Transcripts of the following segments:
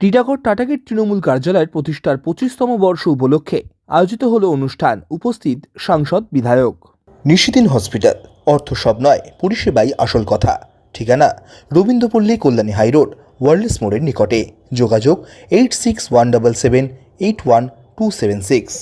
টিটাগড় টাটাগেট তৃণমূল কার্যালয়ের প্রতিষ্ঠার পঁচিশতম বর্ষ উপলক্ষে আয়োজিত হল অনুষ্ঠান। উপস্থিত সাংসদ বিধায়ক। নিশিদিন হসপিটাল। অর্থ সব নয় পরিষেবাই আসল কথা। ঠিকানা রবীন্দ্রপল্লী কল্যাণী হাইরোড ওয়ার্ল্ডস মোড়ের নিকটে। যোগাযোগ eight six one double seven eight one two seven six.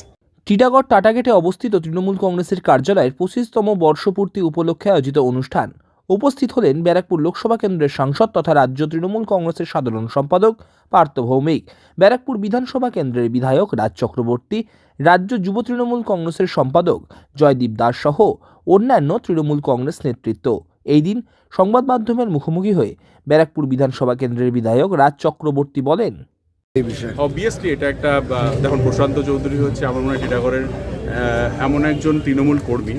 Titagarh টাটাগেটে অবস্থিত তৃণমূল কংগ্রেসের কার্যালয়ের পঁচিশতম বর্ষপূর্তি উপলক্ষে আয়োজিত অনুষ্ঠান। উপস্থিত হলেন ব্যারাকপুর লোকসভা কেন্দ্রের সাংসদ তথা রাজ্য তৃণমূল কংগ্রেসের সাধারণ সম্পাদক পার্থ ভৌমিক ব্যারাকপুর বিধানসভা কেন্দ্রের বিধায়ক রাজ চক্রবর্তী রাজ্য যুব তৃণমূল কংগ্রেসের সম্পাদক জয়দীপ দাস সহ অন্যান্য তৃণমূল কংগ্রেস নেতৃত্ব। এই দিন সংবাদ মাধ্যমের মুখোমুখি হয়ে ব্যারাকপুর বিধানসভা কেন্দ্রের বিধায়ক রাজ চক্রবর্তী বলেন অবভিয়াসলি এটা একটা দেখুন প্রশান্ত চৌধুরী হচ্ছে আমার মনে হয় টিটাগড়ের এমন একজন তৃণমূল কর্মী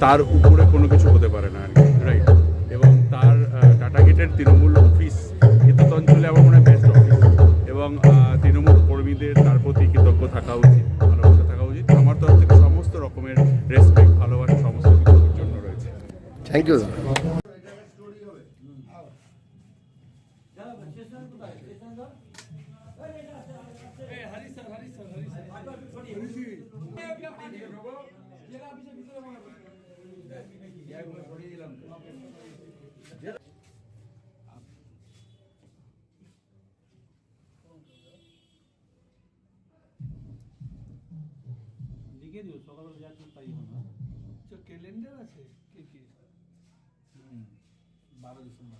তার উপরে কোনো কিছু হতে পারে না তার আহ, গেটের তৃণমূল অফিস এতদ অঞ্চলে আমার মনে হয় অফিস এবং তৃণমূল কর্মীদের তার প্রতি কৃতজ্ঞ থাকা উচিত, ভালোবাসা থাকা উচিত। আমার তরফ থেকে সমস্ত রকমের রেসপেক্ট ভালোবাসা, সমস্ত কিছুর জন্য রয়েছে। থ্যাংক ইউ ক্যালেন্ডার আছে কি কি বারো ডিসেম্বর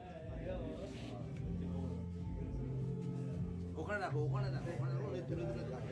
ওখানে রাখো ওখানে রাখো ওখানে রাখো তুলে তুলে রাখো।